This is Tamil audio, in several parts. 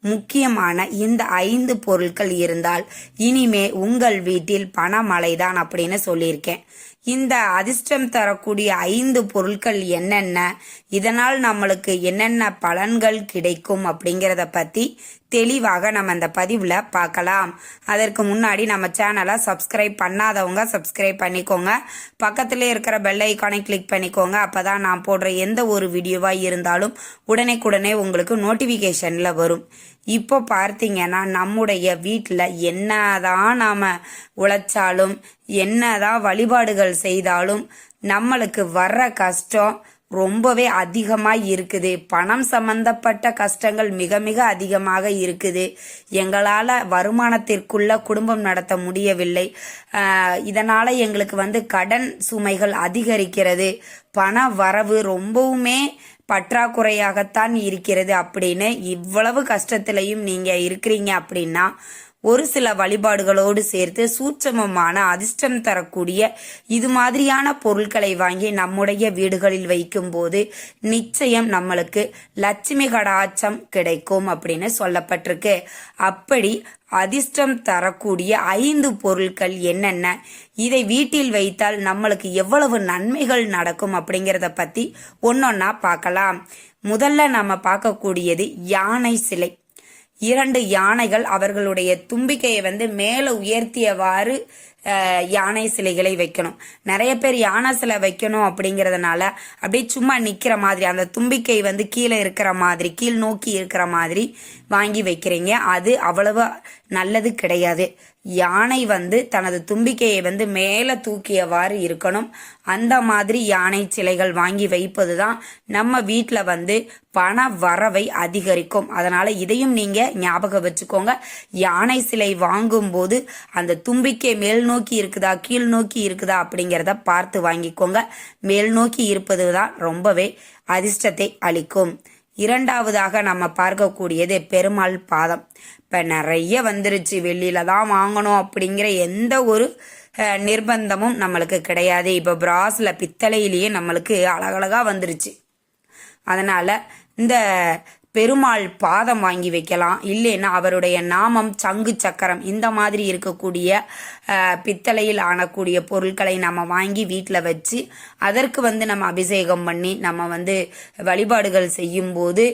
முக்கியமான இந்த ஐந்து பொருட்கள் இருந்தால் இனிமே உங்கள் வீட்டில் பணமழைதான் அப்படின்னு சொல்லியிருக்கேன். இந்த அதிர்ஷ்டம் தரக்கூடிய ஐந்து பொருட்கள் என்னென்ன? இதனால் நம்மளுக்கு என்னென்ன பலன்கள் கிடைக்கும் அப்படிங்கிறத பத்தி தெளிவாக நம்ம இந்த பதிவில் பார்க்கலாம். அதற்கு முன்னாடி நம்ம சேனலை சப்ஸ்கிரைப் பண்ணாதவங்க சப்ஸ்கிரைப் பண்ணிக்கோங்க. பக்கத்தில் இருக்கிற பெல் ஐக்கானை கிளிக் பண்ணிக்கோங்க. அப்பதான் நான் போடுற எந்த ஒரு வீடியோவாக இருந்தாலும் உடனே உங்களுக்கு நோட்டிஃபிகேஷனில் வரும். இப்போ பார்த்தீங்கன்னா நம்முடைய வீட்டில் என்னதான் நாம் உழைச்சாலும் என்னதான் வழிபாடுகள் செய்தாலும் நம்மளுக்கு வர்ற கஷ்டம் ரொம்பவே அதிகமாக இருக்குது. பணம் சம்பந்தப்பட்ட கஷ்டங்கள் மிக மிக அதிகமாக இருக்குது. எங்களால் வருமானத்திற்குள்ள குடும்பம் நடத்த முடியவில்லை. இதனால் எங்களுக்கு வந்து கடன் சுமைகள் அதிகரிக்கிறது. பண வரவு ரொம்பவுமே பற்றாக்குறையாகத்தான் இருக்கிறது அப்படின்னு இவ்வளவு கஷ்டத்திலையும் நீங்கள் இருக்கிறீங்க அப்படின்னா ஒரு சில வழிபாடுகளோடு சேர்த்து சூட்சமமான அதிர்ஷ்டம் தரக்கூடிய இது மாதிரியான பொருட்களை வாங்கி நம்முடைய வீடுகளில் வைக்கும்போது நிச்சயம் நம்மளுக்கு லட்சுமி கடாச்சம் கிடைக்கும் அப்படின்னு சொல்லப்பட்டிருக்கு. அப்படி அதிர்ஷ்டம் தரக்கூடிய ஐந்து பொருட்கள் என்னென்ன? இதை வீட்டில் வைத்தால் நம்மளுக்கு எவ்வளவு நன்மைகள் நடக்கும் அப்படிங்கிறத பத்தி ஒன்னொன்னா பார்க்கலாம். முதல்ல நம்ம பார்க்கக்கூடியது யானை சிலை. இரண்டு யானைகள் அவர்களுடைய தும்பிக்கையை வந்து மேலே உயர்த்தியவாறு யானை சிலைகளை வைக்கணும். நிறைய பேர் யானை சிலை வைக்கணும் அப்படிங்கிறதுனால அப்படியே சும்மா நிற்கிற மாதிரி அந்த தும்பிக்கை வந்து கீழே இருக்கிற மாதிரி கீழ் நோக்கி இருக்கிற மாதிரி வாங்கி வைக்கிறீங்க. அது அவ்வளவு நல்லது கிடையாது. யானை வந்து தனது தும்பிக்கையை வந்து மேலே தூக்கியவாறு இருக்கணும். அந்த மாதிரி யானை சிலைகள் வாங்கி வைப்பது தான் நம்ம வீட்டில் வந்து பண வரவை அதிகரிக்கும். அதனால் இதையும் நீங்கள் ஞாபகம் வச்சுக்கோங்க. யானை சிலை வாங்கும்போது அந்த தும்பிக்கை மேல் நோக்கி இருக்குதா கீழ் நோக்கி இருக்குதா அப்படிங்கிறத பார்த்து வாங்கிக்கோங்க. மேல் நோக்கி இருப்பது தான் ரொம்பவே அதிர்ஷ்டத்தை அளிக்கும். இரண்டாவதாக நம்ம பார்க்கக்கூடியது பெருமாள் பாதம். இப்போ நிறைய வந்துருச்சு வெளியில தான் வாங்கணும் அப்படிங்கிற எந்த ஒரு நிர்பந்தமும் நம்மளுக்கு கிடையாது. இப்போ பிராஸில் பித்தளையிலேயே நம்மளுக்கு அழகழகாக வந்துருச்சு. அதனால் இந்த பெருமாள் பாதம் வாங்கி வைக்கலாம். இல்லைன்னா அவருடைய நாமம் சங்கு சக்கரம் இந்த மாதிரி இருக்கக்கூடிய பித்தளையில் ஆனக்கூடிய பொருட்களை நம்ம வாங்கி வீட்டில் வச்சு அதற்கு வந்து நம்ம அபிஷேகம் பண்ணி நம்ம வந்து வழிபாடுகள் செய்யும்போது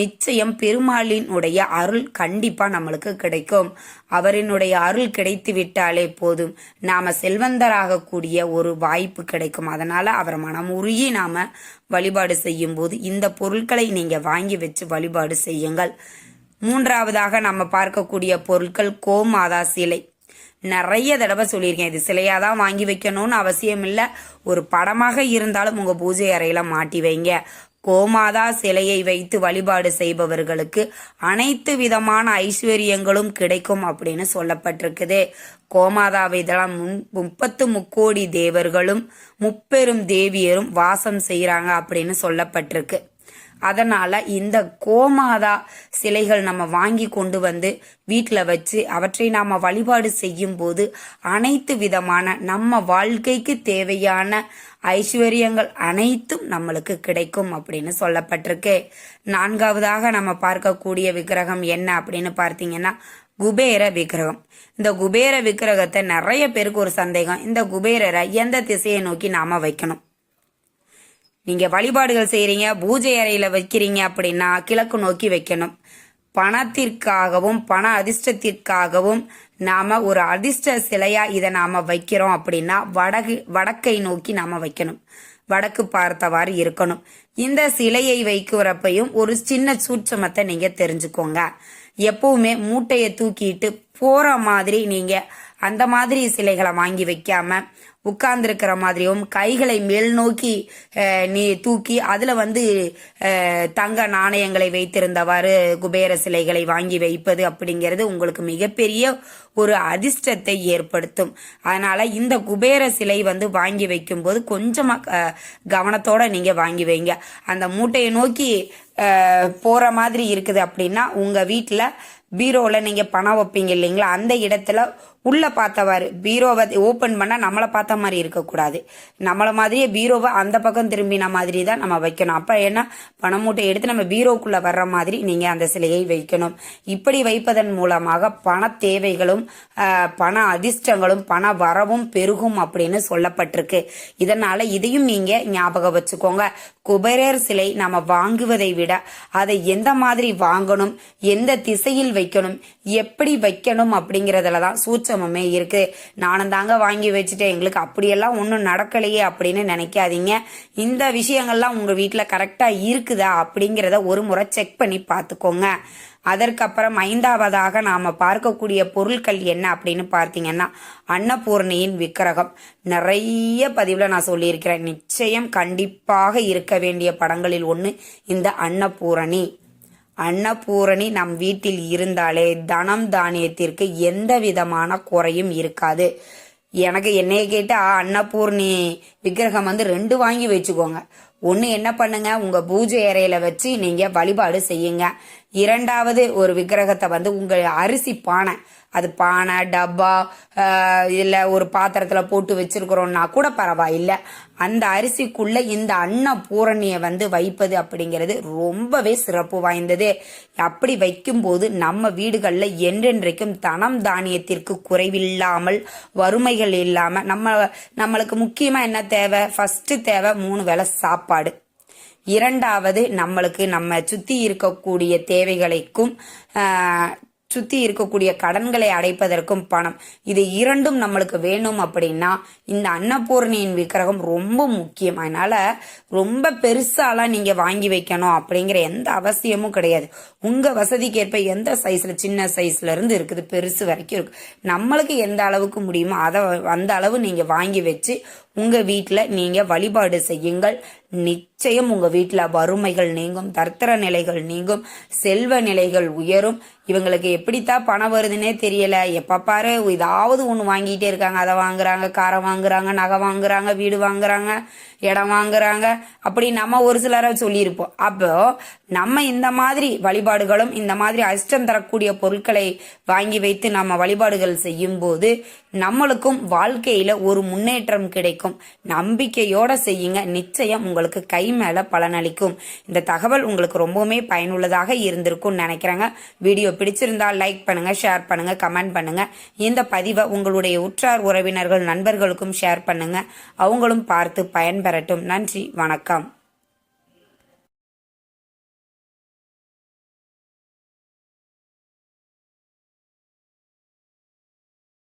நிச்சயம் பெருமாளினுடைய அருள் கண்டிப்பாக நம்மளுக்கு கிடைக்கும். அவரினுடைய அருள் கிடைத்து விட்டாலே போதும். நாம் செல்வந்தராகக்கூடிய ஒரு வாய்ப்பு கிடைக்கும். அதனால அவர் உருகி நாம் வழிபாடு செய்யும் போது இந்த பொருட்களை நீங்க வாங்கி வச்சு வழிபாடு செய்யுங்கள். மூன்றாவதாக நம்ம பார்க்கக்கூடிய பொருட்கள் கோமாதா சிலை. நிறைய தடவை சொல்லியிருக்கேன் இது சிலையாக தான் வாங்கி வைக்கணும்னு அவசியம் இல்லை ஒரு படமாக இருந்தாலும் உங்கள் பூஜை அறையில் மாட்டி வைங்க. கோமாதா சிலையை வைத்து வழிபாடு செய்பவர்களுக்கு அனைத்து விதமான ஐஸ்வர்யங்களும் கிடைக்கும் அப்படின்னு சொல்லப்பட்டிருக்குது. கோமாதாவை இதெல்லாம் முப்பத்து முக்கோடி தேவர்களும் முப்பெரும் தேவியரும் வாசம் செய்கிறாங்க அப்படின்னு சொல்லப்பட்டிருக்கு. அதனால இந்த கோமாதா சிலைகள் நம்ம வாங்கி கொண்டு வந்து வீட்டில் வச்சு அவற்றை நாம் வழிபாடு செய்யும் போது அனைத்து விதமான நம்ம வாழ்க்கைக்கு தேவையான ஐஸ்வர்யங்கள் அனைத்தும் நம்மளுக்கு கிடைக்கும் அப்படின்னு சொல்லப்பட்டிருக்கு. நான்காவதாக நம்ம பார்க்கக்கூடிய விக்கிரகம் என்ன அப்படின்னு பார்த்தீங்கன்னா குபேர விக்கிரகம். இந்த குபேர விக்கிரகத்தை நிறைய பேருக்கு ஒரு சந்தேகம். இந்த குபேரரை எந்த திசையை நோக்கி நாம வைக்கணும்? நீங்க வழிபாடுகள் செய்யறீங்க பூஜை அறையில வைக்கிறீங்க அப்படின்னா கிழக்கு நோக்கி வைக்கணும். பணத்திற்காகவும் பண அதிர்ஷ்டத்திற்காகவும் நாம ஒரு அதிர்ஷ்ட சிலையா இதை நாம வைக்கிறோம் அப்படின்னா வடகு வடக்கை நோக்கி நாம வைக்கணும். வடக்கு பார்த்தவாறு இருக்கணும். இந்த சிலையை வைக்கிறப்பையும் ஒரு சின்ன சூட்சமத்தை நீங்க தெரிஞ்சுக்கோங்க. எப்பவுமே மூட்டையை தூக்கிட்டு போற மாதிரி நீங்க அந்த மாதிரி சிலைகளை வாங்கி வைக்காம உட்கார்ந்துருக்கிற மாதிரியும் கைகளை மேல் நோக்கி நீ தூக்கி அதில் வந்து தங்க நாணயங்களை வைத்திருந்தவாறு குபேர சிலைகளை வாங்கி வைப்பது அப்படிங்கிறது உங்களுக்கு மிகப்பெரிய ஒரு அதிர்ஷ்டத்தை ஏற்படுத்தும். அதனால் இந்த குபேர சிலை வந்து வாங்கி வைக்கும்போது கொஞ்சமாக கவனத்தோடு நீங்கள் வாங்கி வைங்க. அந்த மூட்டையை நோக்கி போகிற மாதிரி இருக்குது அப்படின்னா உங்கள் வீட்டில் பீரோவில் நீங்கள் பணம் வைப்பீங்க இல்லைங்களா? அந்த இடத்துல உள்ள பார்த்தவாறு பீரோவை ஓப்பன் பண்ணால் நம்மளை பார்த்த மாதிரி இருக்கக்கூடாது. நம்மளை மாதிரியே பீரோவை அந்த பக்கம் திரும்பின மாதிரி தான் நம்ம வைக்கணும். அப்போ என்ன? பண மூட்டை எடுத்து நம்ம பீரோக்குள்ளே வர்ற மாதிரி நீங்கள் அந்த சிலையை வைக்கணும். இப்படி வைப்பதன் மூலமாக பண தேவைகளும் பண அதிர்ஷ்டங்களும் பண வரவும் பெருகும் அப்படின்னு சொல்லப்பட்டிருக்கு. இதனால இதையும் நீங்க ஞாபகம் வச்சுக்கோங்க. குபேரர் சிலை நம்ம வாங்குவதை விட அதை எந்த மாதிரி வாங்கணும் எந்த திசையில் வைக்கணும் எப்படி வைக்கணும் அப்படிங்கறதுல தான் சமமே இருக்கு. நானும் தாங்க வாங்கி வச்சுட்டேன். எங்களுக்கு அப்படியெல்லாம் ஒன்றும் நடக்கலையே அப்படின்னு நினைக்காதீங்க. இந்த விஷயங்கள்லாம் உங்க வீட்டில் கரெக்டா இருக்குதா அப்படிங்கிறத ஒரு முறை செக் பண்ணி பார்த்துக்கோங்க. அதற்கப்புறம் ஐந்தாவதாக நாம பார்க்கக்கூடிய பொருட்கள் என்ன அப்படின்னு பார்த்தீங்கன்னா அன்னபூர்ணியின் விக்கிரகம். நிறைய பதிவில் நான் சொல்லியிருக்கிறேன். நிச்சயம் கண்டிப்பாக இருக்க வேண்டிய படங்களில் ஒன்று இந்த அன்னபூரணி. அன்னபூரணி நம் வீட்டில் இருந்தாலே தனம் தானியத்திற்கு எந்த விதமான குறையும் இருக்காது. எனக்கு என்னைய கேட்டா அன்னபூர்ணி விக்கிரகம் வந்து ரெண்டு வாங்கி வச்சுக்கோங்க. ஒன்று என்ன பண்ணுங்க? உங்கள் பூஜை அறையில் வச்சு நீங்கள் வழிபாடு செய்யுங்க. இரண்டாவது ஒரு விக்கிரகத்தை வந்து உங்கள் அரிசி பானை. அது பானை டப்பா இல்லை ஒரு பாத்திரத்தில் போட்டு வச்சிருக்கிறோம்னா கூட பரவாயில்லை. அந்த அரிசிக்குள்ள இந்த அன்ன பூரணியை வந்து வைப்பது அப்படிங்கிறது ரொம்பவே சிறப்பு வாய்ந்தது. அப்படி வைக்கும்போது நம்ம வீடுகளில் என்றென்றைக்கும் தனம் தானியத்திற்கு குறைவில்லாமல் வறுமைகள் இல்லாமல் நம்ம நம்மளுக்கு முக்கியமாக என்ன தேவை? ஃபஸ்ட்டு தேவை மூணு வேளை சாப்பாடு. இரண்டாவது நம்மளுக்கு நம்ம சுற்றி இருக்கக்கூடிய தேவைகளுக்கும் சுற்றி சுத்தி இருக்கக்கூடிய கடன்களை அடைப்பதற்கும் பணம். இது இரண்டும் நம்மளுக்கு வேணும் அப்படின்னா இந்த அன்னபூர்ணியின் விக்கிரகம் ரொம்ப முக்கியம். அதனால ரொம்ப பெருசாலாம் நீங்க வாங்கி வைக்கணும் அப்படிங்கிற எந்த அவசியமும் கிடையாது. உங்க வசதிக்கேற்ப எந்த சைஸ்ல சின்ன சைஸ்ல இருந்து இருக்குது பெருசு வரைக்கும் இருக்கு. நம்மளுக்கு எந்த அளவுக்கு முடியுமோ அதை அந்த அளவு நீங்க வாங்கி வச்சு உங்க வீட்டில் நீங்க வழிபாடு செய்யுங்கள். நிச்சயம் உங்க வீட்டில் வறுமைகள் நீங்கும் தர்த்தர நிலைகள் நீங்கும் செல்வ நிலைகள் உயரும். இவங்களுக்கு எப்படித்தான் பணம் வருதுன்னே தெரியல. எப்ப பாரு ஏதாவது ஒண்ணு வாங்கிட்டே இருக்காங்க. அதை வாங்குறாங்க காரை வாங்குறாங்க நகை வாங்குறாங்க வீடு வாங்குறாங்க. இடம் வாங்குறாங்க அப்படி நம்ம ஒரு சிலரை சொல்லியிருப்போம். அப்போ நம்ம இந்த மாதிரி வழிபாடுகளும் இந்த மாதிரி அஷ்டம் தரக்கூடிய பொருட்களை வாங்கி வைத்து நம்ம வழிபாடுகள் செய்யும் போது நம்மளுக்கும் வாழ்க்கையில ஒரு முன்னேற்றம் கிடைக்கும். நம்பிக்கையோட செய்யுங்க. நிச்சயம் உங்களுக்கு கை மேல பலனளிக்கும் இந்த தகவல் உங்களுக்கு ரொம்பவுமே பயனுள்ளதாக இருந்திருக்கும்னு நினைக்கிறேங்க. வீடியோ பிடிச்சிருந்தா லைக் பண்ணுங்க ஷேர் பண்ணுங்க கமெண்ட் பண்ணுங்க. இந்த பதிவை உங்களுடைய உற்றார் உறவினர்கள் நண்பர்களுக்கும் ஷேர் பண்ணுங்க. அவங்களும் பார்த்து வரட்டும். நன்றி. வணக்கம்.